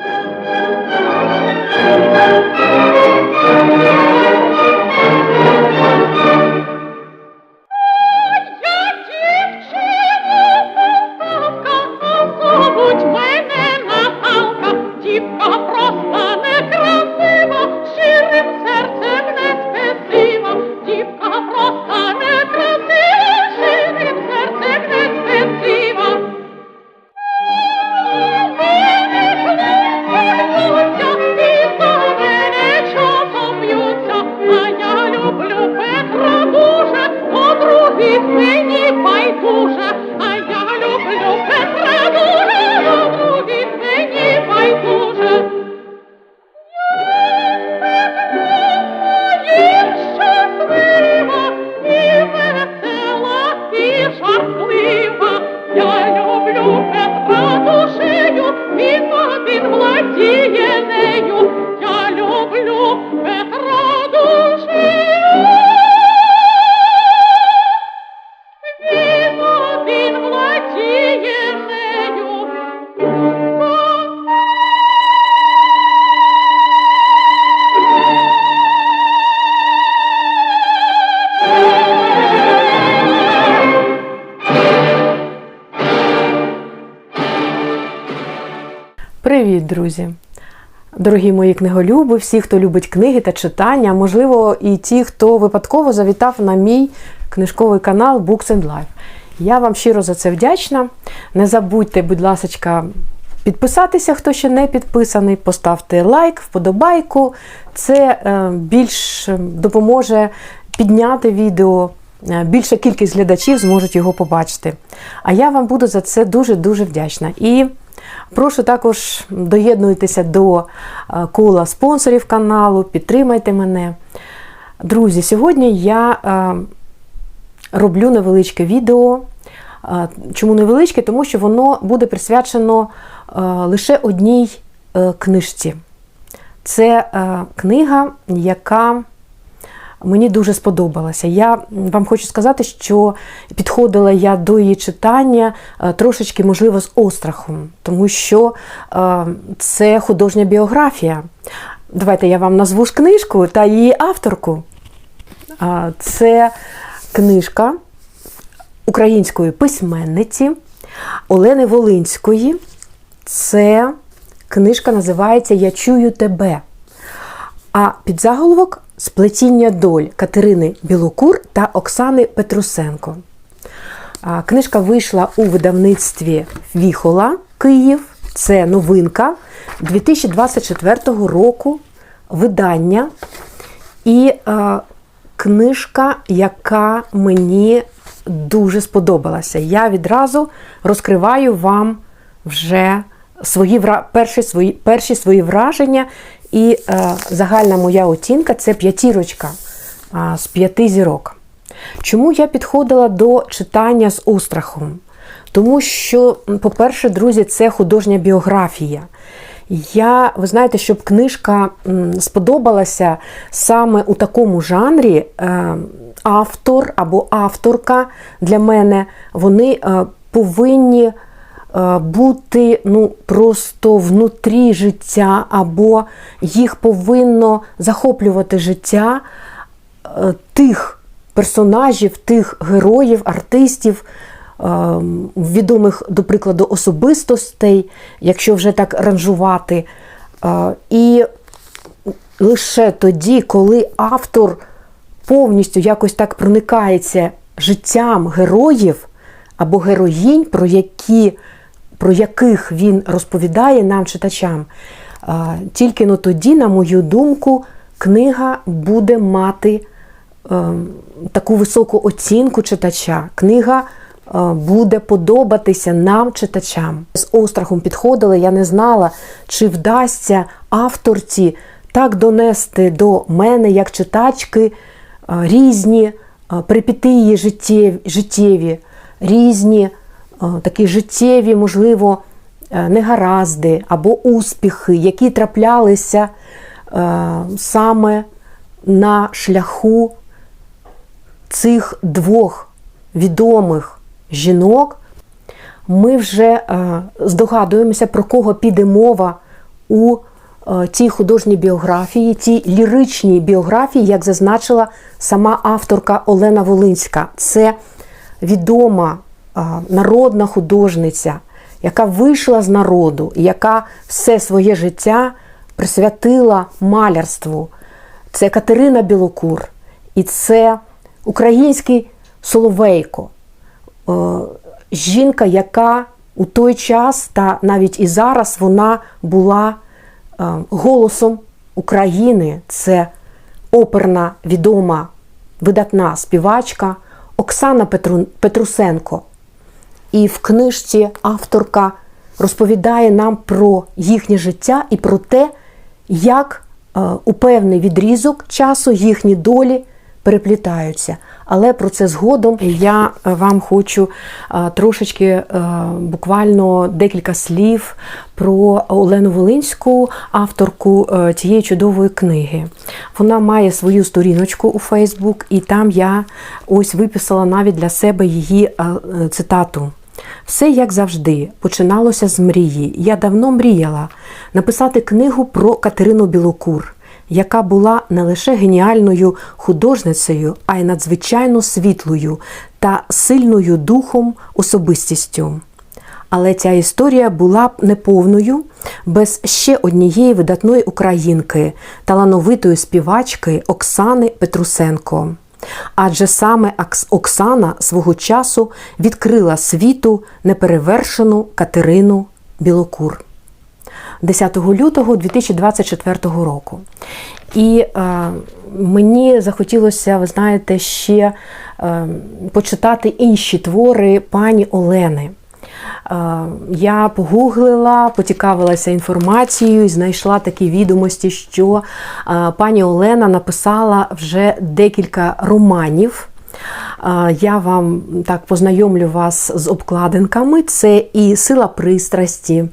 Thank you. Друзі! Дорогі мої книголюби, всі, хто любить книги та читання, можливо, і ті, хто випадково завітав на мій книжковий канал Books and Life. Я вам щиро за це вдячна. Не забудьте, будь ласка, підписатися, хто ще не підписаний, поставте лайк, вподобайку. Це е, більш допоможе підняти відео. е, Більша кількість глядачів зможуть його побачити. А я вам буду за це дуже-дуже вдячна. І прошу також доєднуйтеся до е, кола спонсорів каналу, підтримайте мене. Друзі, сьогодні я е, роблю невеличке відео. Е, Чому невеличке? Тому що воно буде присвячено лише одній книжці. Це книга, яка мені дуже сподобалася. Я вам хочу сказати, що підходила я до її читання е, трошечки, можливо, з острахом, тому що е, це художня біографія. Давайте я вам назву ж книжку та її авторку. Це книжка української письменниці Олени Волинської. Це книжка називається Я чую тебе. А підзаголовок Сплетіння доль Катерини Білокур та Оксани Петрусенко. Книжка вийшла у видавництві Віхола Київ. Це новинка 2024 року видання. І е, книжка, яка мені дуже сподобалася. Я відразу розкриваю вам вже свої перші, свої, перші свої враження. І е, загальна моя оцінка це п'ятірочка а, з п'яти зірок. Чому я підходила до читання з острахом? Тому що, по-перше, друзі, це художня біографія. Я, ви знаєте, щоб книжка сподобалася саме у такому жанрі, е, автор або авторка для мене, вони е, повинні е, бути ну, просто внутрі життя, або їх повинно захоплювати життя е, тих персонажів, тих героїв, артистів, е, відомих, до прикладу, особистостей, якщо вже так ранжувати. Е, І лише тоді, коли автор повністю якось так проникається життям героїв або героїнь, про, які, про яких він розповідає нам, читачам, тільки ну тоді, на мою думку, книга буде мати е, таку високу оцінку читача. Книга е, буде подобатися нам, читачам. З острахом підходила, я не знала, чи вдасться авторці так донести до мене, як читачки, е, різні е, перипетії життєві, різні такі життєві, можливо, е, негаразди або успіхи, які траплялися е, саме на шляху цих двох відомих жінок, ми вже е, здогадуємося, про кого піде мова у е, тій художній біографії, тій ліричній біографії, як зазначила сама авторка Олена Волинська. Це відома е, народна художниця, яка вийшла з народу, яка все своє життя присвятила малярству. Це Катерина Білокур і це український Соловейко. Е, Жінка, яка у той час та навіть і зараз вона була е, голосом України. Це оперна відома видатна співачка Оксана Петру- Петрусенко. І в книжці авторка розповідає нам про їхнє життя і про те, як е, у певний відрізок часу їхні долі переплітаються. Але про це згодом я е, вам хочу е, трошечки буквально декілька слів про Олену Волинську, авторку цієї чудової книги. Вона має свою сторіночку у Фейсбук, і там я ось виписала навіть для себе її цитату. Все як завжди починалося з мрії. Я давно мріяла написати книгу про Катерину Білокур, яка була не лише геніальною художницею, а й надзвичайно світлою та сильною духом особистістю. Але ця історія була б неповною без ще однієї видатної українки, талановитої співачки Оксани Петрусенко. Адже саме Оксана свого часу відкрила світу неперевершену Катерину Білокур. 10 лютого 2024 року. І е, мені захотілося, ви знаєте, ще е, почитати інші твори пані Олени. Е, Я погуглила, поцікавилася інформацією і знайшла такі відомості, що е, пані Олена написала вже декілька романів. Е, Я вам так познайомлю вас з обкладинками. Це і сила пристрасті,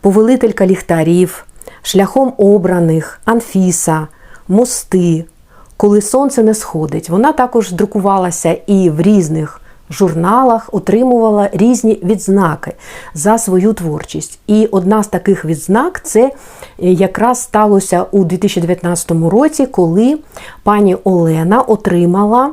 повелителька ліхтарів, шляхом обраних, Анфіса, мости, коли сонце не сходить. Вона також друкувалася і в різних журналах, отримувала різні відзнаки за свою творчість. І одна з таких відзнак це якраз сталося у 2019 році, коли пані Олена отримала е,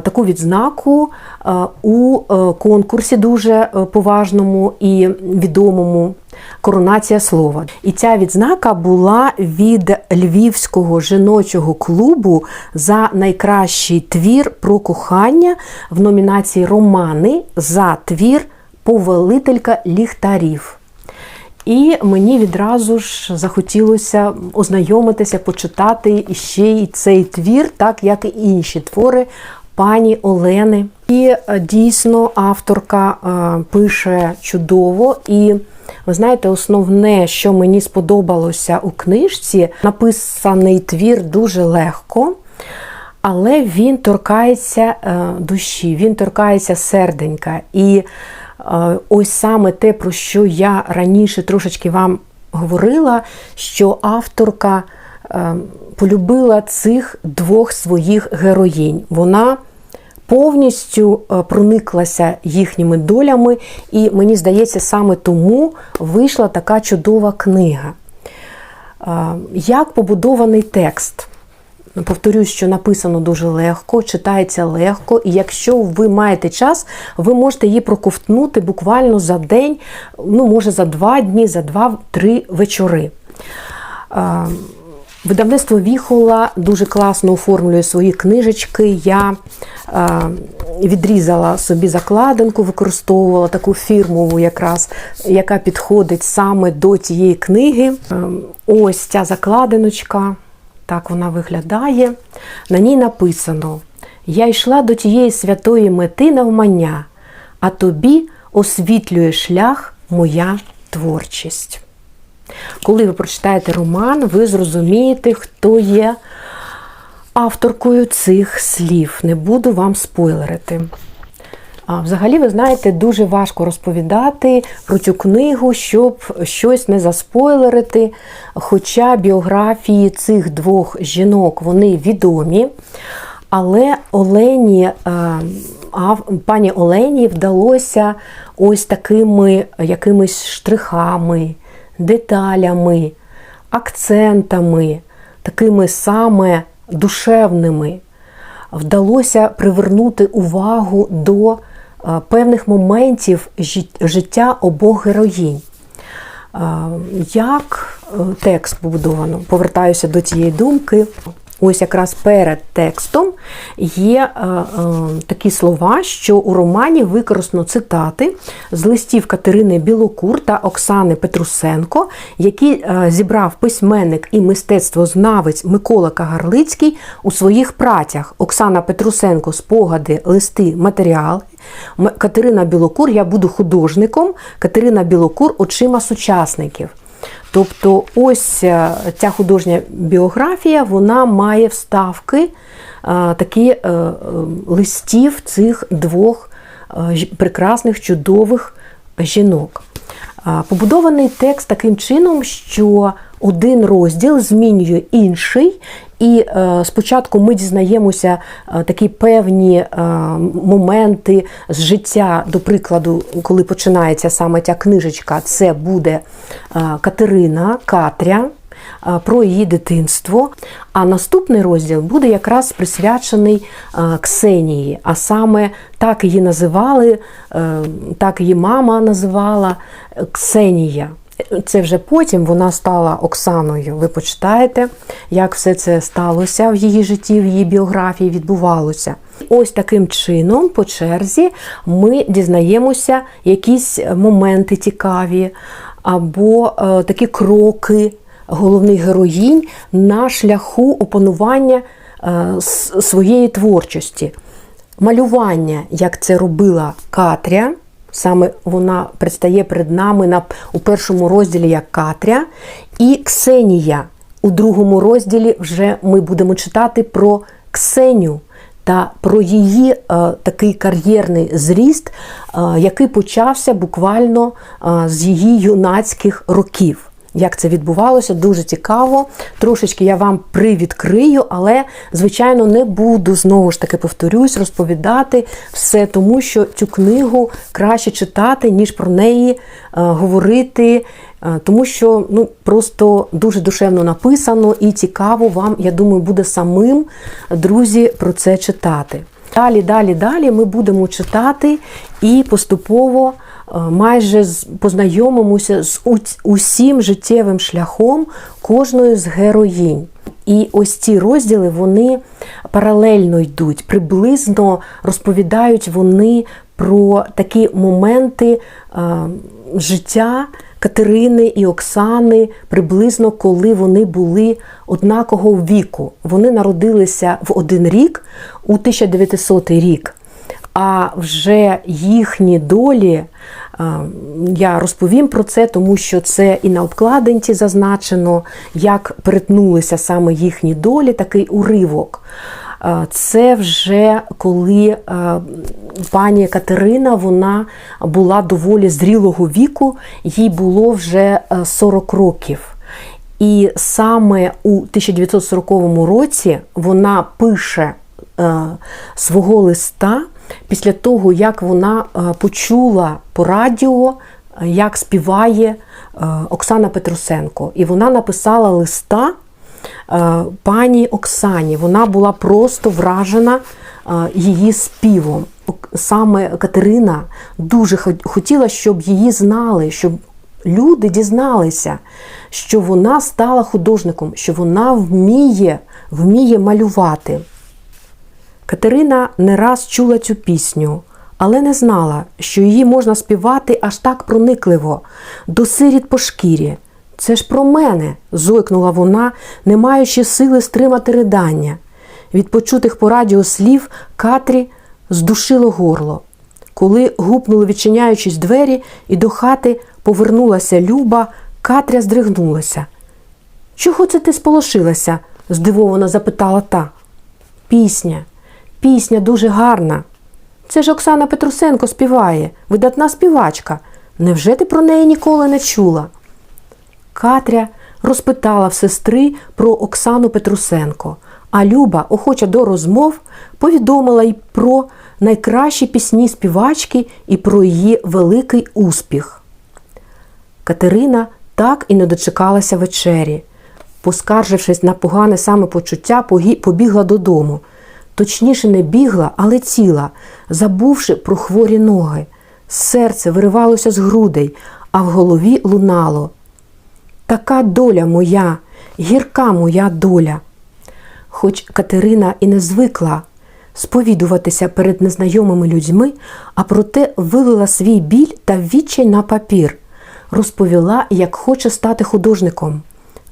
таку відзнаку е, у е, конкурсі дуже е, поважному і відомому Коронація слова. І ця відзнака була від Львівського жіночого клубу за найкращий твір про кохання в номінації Романи за твір Повелителька ліхтарів. І мені відразу ж захотілося ознайомитися, почитати ще й цей твір, так як і інші твори пані Олени. І е, дійсно авторка е, пише чудово. І ви знаєте, основне, що мені сподобалося у книжці, написаний твір дуже легко. Але він торкається е, душі, він торкається серденька. І е, ось саме те, про що я раніше трошечки вам говорила, що авторка е, полюбила цих двох своїх героїнь. Вона повністю е, прониклася їхніми долями, і мені здається, саме тому вийшла така чудова книга. Е, Як побудований текст? Повторюсь, що написано дуже легко, читається легко, і якщо ви маєте час, ви можете її проковтнути буквально за день, ну, може, за два дні, за два-три вечори. Видавництво Віхола дуже класно оформлює свої книжечки. Я е, відрізала собі закладинку, використовувала таку фірмову, якраз, яка підходить саме до цієї книги. Е, ось ця закладиночка. Так вона виглядає. На ній написано: Я йшла до тієї святої мети навмання, а тобі освітлює шлях моя творчість. Коли ви прочитаєте роман, ви зрозумієте, хто є авторкою цих слів. Не буду вам спойлерити. А взагалі, ви знаєте, дуже важко розповідати про цю книгу, щоб щось не заспойлерити. Хоча біографії цих двох жінок вони відомі. Але Олені, е, пані Олені вдалося ось такими якимись штрихами, деталями акцентами, такими саме душевними, вдалося привернути увагу до е, певних моментів життя обох героїнь. Е, Як е, текст побудовано? Повертаюся до цієї думки. Ось якраз перед текстом є е, е, такі слова, що у романі використано цитати з листів Катерини Білокур та Оксани Петрусенко, які е, зібрав письменник і мистецтвознавець Микола Кагарлицький у своїх працях. Оксана Петрусенко спогади, листи, матеріали. М- Катерина Білокур Я буду художником. Катерина Білокур очима сучасників. Тобто, ось е, ця художня біографія вона має вставки е, такі е, листів цих двох прекрасних, чудових жінок. Побудований текст таким чином, що один розділ змінює інший, і е, спочатку ми дізнаємося е, такі певні е, моменти з життя, до прикладу, коли починається саме ця книжечка, це буде Катерина Катря. Про її дитинство. А наступний розділ буде якраз присвячений Ксенії, а саме так її називали, так її мама називала Ксенія. Це вже потім вона стала Оксаною. Ви почитаєте, як все це сталося в її житті, в її біографії відбувалося. Ось таким чином, по черзі, ми дізнаємося якісь моменти цікаві або е, такі кроки головних героїнь на шляху опанування е, своєї творчості. Малювання, як це робила Катря, саме вона предстає перед нами на, у першому розділі як Катря, і Ксенія. У другому розділі вже ми будемо читати про Ксеню та про її е, такий кар'єрний зріст, е, який почався буквально е, з її юнацьких років. Як це відбувалося, дуже цікаво. Трошечки я вам привідкрию, але, звичайно, не буду знову ж таки повторюсь, розповідати все, тому що цю книгу краще читати, ніж про неї е, говорити. е, Тому що ну просто дуже душевно написано і цікаво вам, я думаю, буде самим друзі про це читати. Далі, далі, далі ми будемо читати і поступово майже з- познайомимося з усім життєвим шляхом кожної з героїнь. І ось ці розділи вони паралельно йдуть, приблизно розповідають вони про такі моменти е, життя Катерини і Оксани, приблизно коли вони були однакового віку. Вони народилися в один рік у 1900 рік. А вже їхні долі, е, я розповім про це, тому що це і на обкладинці зазначено, як перетнулися саме їхні долі, такий уривок. Е, Це вже коли е, пані Катерина вона була доволі зрілого віку, їй було вже е, 40 років. І саме у 1940 році вона пише е, свого листа після того, як вона е, почула по радіо, е, як співає е, Оксана Петрусенко. І вона написала листа пані Оксані. Вона була просто вражена її співом. Саме Катерина дуже хотіла, щоб її знали, щоб люди дізналися, що вона стала художником, що вона вміє, вміє малювати. Катерина не раз чула цю пісню, але не знала, що її можна співати аж так проникливо, до сиріт по шкірі. Це ж про мене, зойкнула вона, не маючи сили стримати ридання. Від почутих по радіо слів Катрі здушило горло. Коли гупнули, відчиняючись двері, і до хати повернулася Люба, Катря здригнулася. Чого це ти сполошилася? здивовано запитала та. Пісня. Пісня дуже гарна. Це ж Оксана Петрусенко співає, видатна співачка. Невже ти про неї ніколи не чула? Катря розпитала в сестри про Оксану Петрусенко, а Люба, охоча до розмов, повідомила й про найкращі пісні співачки і про її великий успіх. Катерина так і не дочекалася вечері. поскаржившись на погане самопочуття, побігла додому. Точніше, не бігла, а летіла, забувши про хворі ноги. Серце виривалося з грудей, а в голові лунало. Така доля моя, гірка моя доля. Хоч Катерина і не звикла сповідуватися перед незнайомими людьми, а проте вилила свій біль та відчай на папір, розповіла, як хоче стати художником.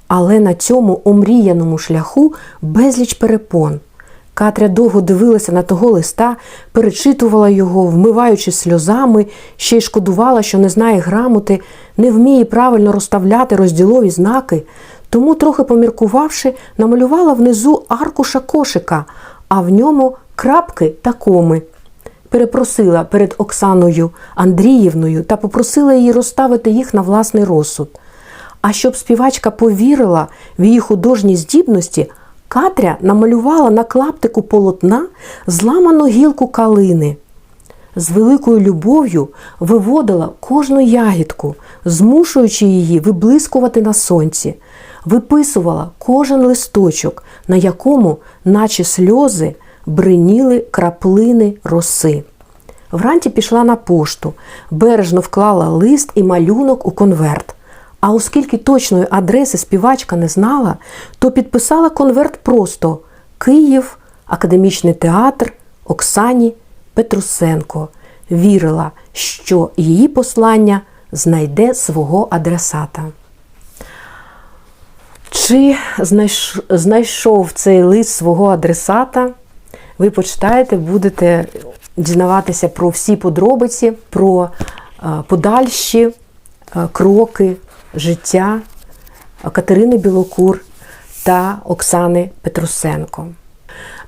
Але на цьому омріяному шляху безліч перепон. Катря довго дивилася на того листа, перечитувала його, вмиваючи сльозами, ще й шкодувала, що не знає грамоти, не вміє правильно розставляти розділові знаки, тому, трохи поміркувавши, намалювала внизу аркуша кошика, а в ньому крапки та коми. Перепросила перед Оксаною Андріївною та попросила її розставити їх на власний розсуд. А щоб співачка повірила в її художні здібності, Катря намалювала на клаптику полотна зламану гілку калини. З великою любов'ю виводила кожну ягідку, змушуючи її виблискувати на сонці, виписувала кожен листочок, на якому, наче сльози, бриніли краплини роси. Вранці пішла на пошту, бережно вклала лист і малюнок у конверт. А оскільки точної адреси співачка не знала, то підписала конверт просто Київ, Академічний театр Оксані Петрусенко. Вірила, що її послання знайде свого адресата. Чи знайшов цей лист свого адресата? Ви почитаєте, будете дізнаватися про всі подробиці, про е, подальші е, кроки життя Катерини Білокур та Оксани Петрусенко.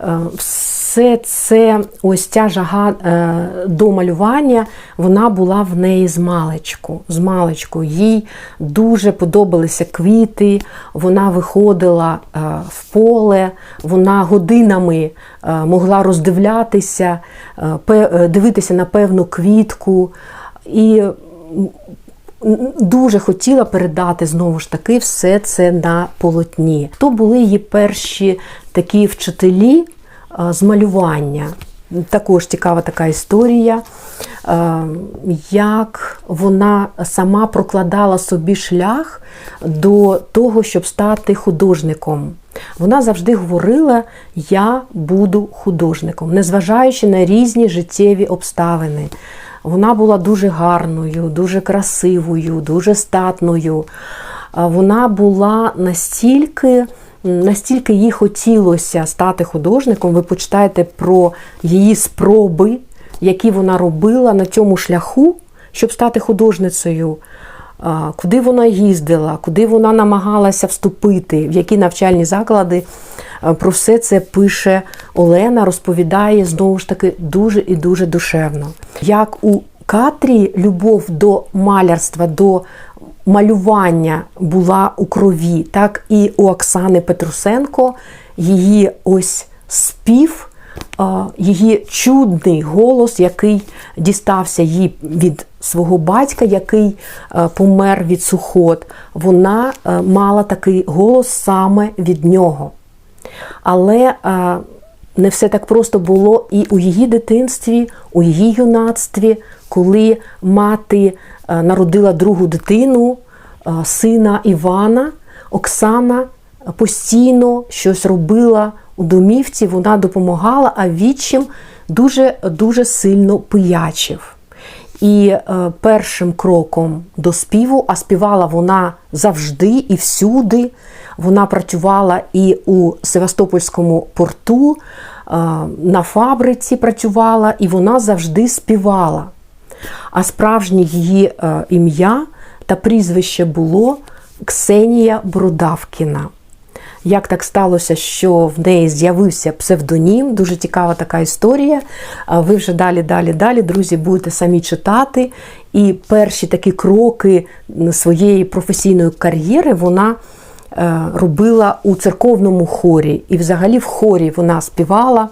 Е, Все це, ось ця жага е, до малювання, вона була в неї з маличку. З маличку. Їй дуже подобалися квіти, вона виходила е, в поле, вона годинами могла роздивлятися, дивитися на певну квітку. І дуже хотіла передати знову ж таки все це на полотні. То були її перші такі вчителі е, з малювання. Також цікава така історія, е, як вона сама прокладала собі шлях до того, щоб стати художником. Вона завжди говорила: Я буду художником, незважаючи на різні життєві обставини. Вона була дуже гарною, дуже красивою, дуже статною. Вона була настільки, настільки їй хотілося стати художником. Ви почитаєте про її спроби, які вона робила на цьому шляху, щоб стати художницею. Куди вона їздила, куди вона намагалася вступити, в які навчальні заклади. Про все це пише Олена, розповідає знову ж таки дуже і дуже душевно. Як у Катрі любов до малярства, до малювання була у крові, так і у Оксани Петрусенко її ось спів, її чудний голос, який дістався їй від свого батька, який е, помер від сухот, вона е, мала такий голос саме від нього. Але е, не все так просто було і у її дитинстві, у її юнацтві, коли мати народила другу дитину, сина Івана, Оксана постійно щось робила у домівці, вона допомагала, а відчим дуже, дуже сильно пиячив. І е, першим кроком до співу, а співала вона завжди і всюди. Вона працювала і у Севастопольському порту, е, на фабриці працювала, і вона завжди співала. А справжнє її е, ім'я та прізвище було Ксенія Бродавкіна. Як так сталося, що в неї з'явився псевдонім? Дуже цікава така історія. Ви вже далі, далі, далі, друзі, будете самі читати. І перші такі кроки своєї професійної кар'єри вона е, робила у церковному хорі. І взагалі в хорі вона співала.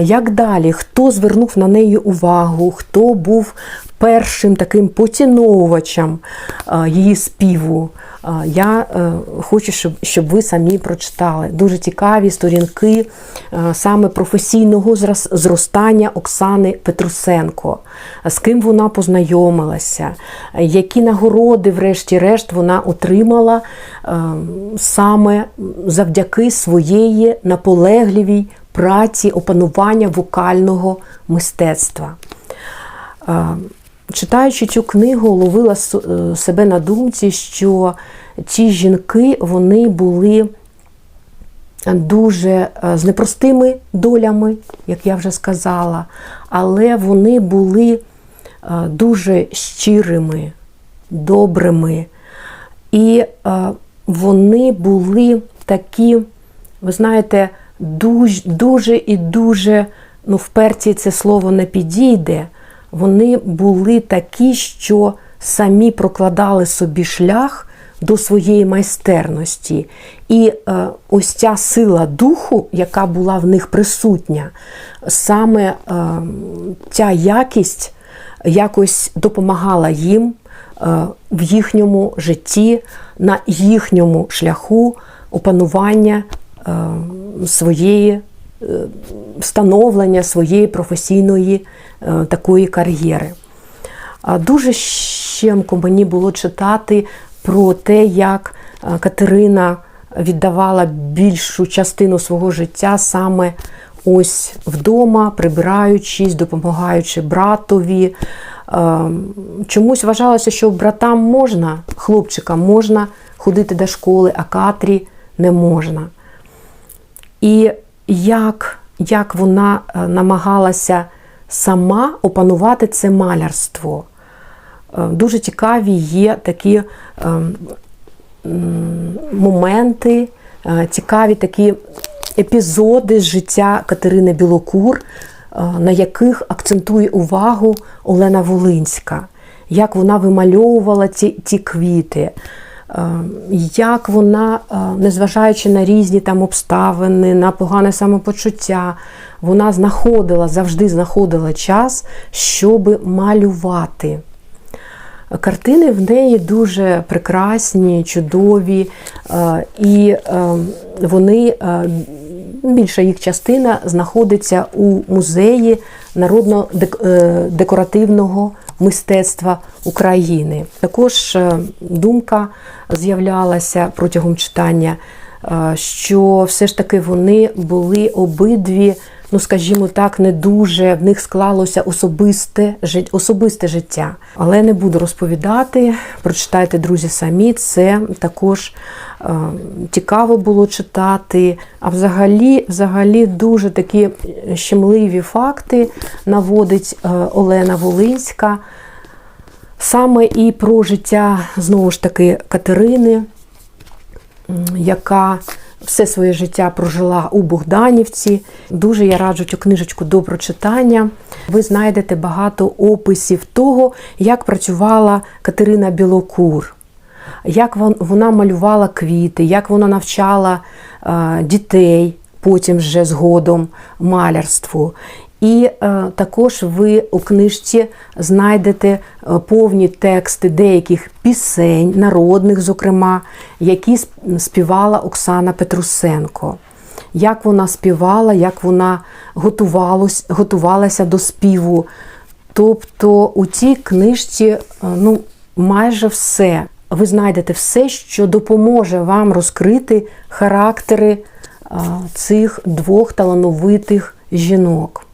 Як далі? Хто звернув на неї увагу? Хто був першим таким поціновувачем її співу? Я е, хочу, щоб, щоб ви самі прочитали. Дуже цікаві сторінки е, саме професійного зростання Оксани Петрусенко. З ким вона познайомилася, які нагороди, врешті-решт, вона отримала е, саме завдяки своєї наполегливій праці опанування вокального мистецтва. Е, Читаючи цю книгу, ловила е, себе на думці, що ці жінки вони були дуже е, з непростими долями, як я вже сказала, але вони були дуже щирими, добрими. І вони були такі, ви знаєте, дуже, дуже і дуже, ну, вперті це слово не підійде. Вони були такі, що самі прокладали собі шлях до своєї майстерності. І е, ось ця сила духу, яка була в них присутня, саме е, ця якість якось допомагала їм е, в їхньому житті, на їхньому шляху опанування своєї е, становлення своєї професійної е, такої кар'єри. Дуже щемко мені було читати про те, як е, Катерина віддавала більшу частину свого життя саме ось вдома, прибираючись, допомагаючи братові. Е, Чомусь вважалося, що братам можна, хлопчикам можна ходити до школи, а Катрі не можна. І як, як вона е, намагалася сама опанувати це малярство. Е, Дуже цікаві є такі е, моменти, цікаві такі епізоди з життя Катерини Білокур, на яких акцентує увагу Олена Волинська, як вона вимальовувала ці, ці квіти. Е, Як вона, е, незважаючи на різні там обставини, на погане самопочуття, вона знаходила, завжди знаходила час, щоб малювати. Картини в неї дуже прекрасні, чудові, е, і вони, більша їх частина знаходиться у музеї народно-декоративного мистецтва України. Також е, думка з'являлася протягом читання, е, що все ж таки вони були обидві, ну скажімо так, не дуже в них склалося особисте, особисте життя. Але не буду розповідати. Прочитайте, друзі, самі. Це також е, цікаво було читати. А взагалі, взагалі дуже такі щемливі факти наводить е, Олена Волинська. Саме і про життя знову ж таки Катерини, яка все своє життя прожила у Богданівці. Дуже я раджу цю книжечку до прочитання. Ви знайдете багато описів того, як працювала Катерина Білокур, як вона малювала квіти, як вона навчала е, дітей потім вже згодом малярству. І е, також ви у книжці знайдете е, повні тексти деяких пісень, народних, зокрема, які сп- співала Оксана Петрусенко. Як вона співала, як вона готувалася до співу. Тобто у цій книжці е, ну, майже все. Ви знайдете все, що допоможе вам розкрити характери цих двох талановитих жінок.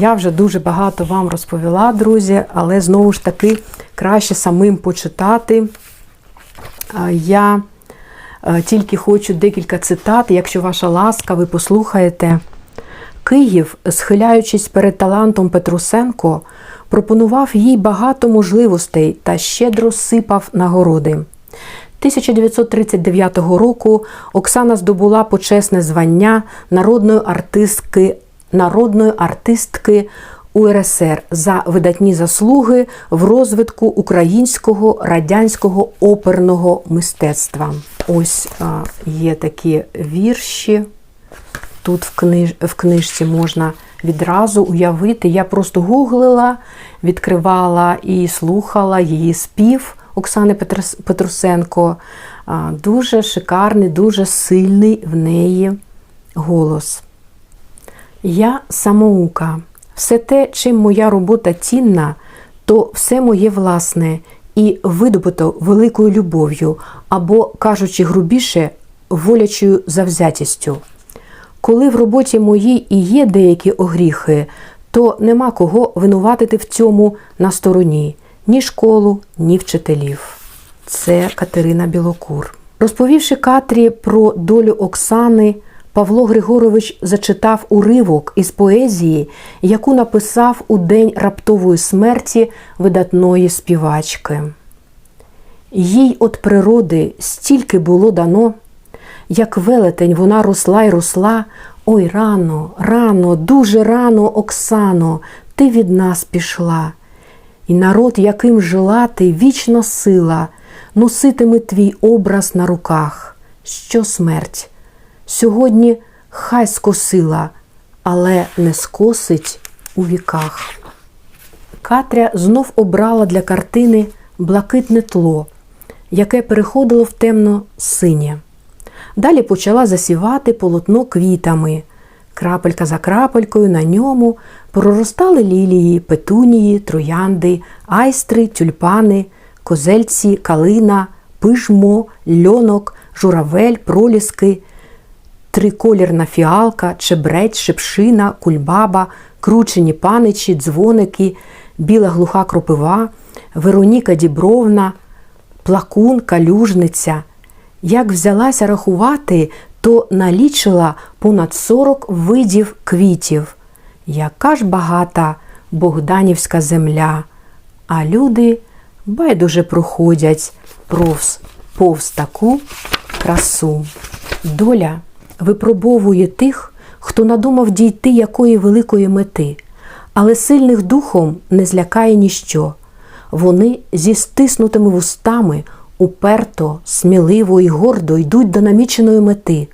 Я вже дуже багато вам розповіла, друзі, але знову ж таки краще самим почитати. Я е, тільки хочу декілька цитат, якщо ваша ласка, ви послухаєте. Київ, схиляючись перед талантом Петрусенко, пропонував їй багато можливостей та щедро сипав нагороди. 1939 року Оксана здобула почесне звання народної артистки, народної артистки УРСР за видатні заслуги в розвитку українського радянського оперного мистецтва. Ось є такі вірші. тут в, книж... в книжці можна відразу уявити. Я просто гуглила, відкривала і слухала її спів Оксани Петрос... Петрусенко. Дуже шикарний, дуже сильний в неї голос. Я самоука. Все те, чим моя робота цінна, то все моє власне і видобуто великою любов'ю, або, кажучи грубіше, волячою завзятістю. Коли в роботі моїй і є деякі огріхи, то нема кого винуватити в цьому на стороні ні школу, ні вчителів. Це Катерина Білокур. Розповівши Катрі про долю Оксани, Павло Григорович зачитав уривок із поезії, яку написав у день раптової смерті видатної співачки. Їй от природи стільки було дано, як велетень вона росла й росла. Ой, рано, рано, дуже рано, Оксано, ти від нас пішла. І народ, яким жила ти, вічна сила, носитиме твій образ на руках. Що смерть? Сьогодні хай скосила, але не скосить у віках. Катря знов обрала для картини блакитне тло, яке переходило в темно-синє. Далі почала засівати полотно квітами. Крапелька за крапелькою на ньому проростали лілії, петунії, троянди, айстри, тюльпани, козельці, калина, пижмо, льонок, журавель, проліски, триколірна фіалка, чебрець, шипшина, кульбаба, кручені паничі, дзвоники, біла глуха кропива, Вероніка Дібровна, плакун, калюжниця. Як взялася рахувати, то налічила понад 40 видів квітів. Яка ж багата богданівська земля, а люди байдуже проходять повз, повз таку красу. Доля випробовує тих, хто надумав дійти якої великої мети, але сильних духом не злякає ніщо. Вони зі стиснутими вустами уперто, сміливо і гордо йдуть до наміченої мети.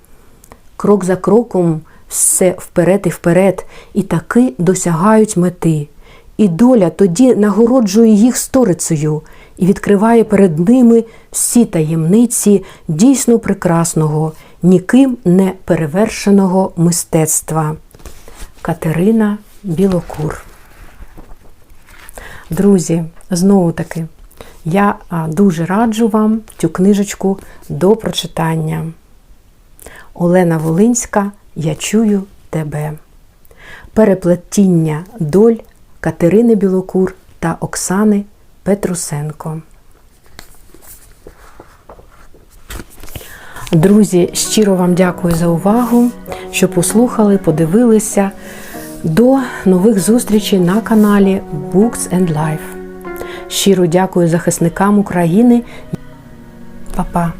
Крок за кроком все вперед і вперед, і таки досягають мети. І доля тоді нагороджує їх сторицею і відкриває перед ними всі таємниці дійсно прекрасного, ніким не перевершеного мистецтва. Катерина Білокур. Друзі, знову таки, я дуже раджу вам цю книжечку до прочитання. Олена Волинська Я чую тебе. Переплетіння доль Катерини Білокур та Оксани Петрусенко. Друзі, щиро вам дякую за увагу, що послухали, подивилися. До нових зустрічей на каналі Books and Life. Щиро дякую захисникам України. Па-па!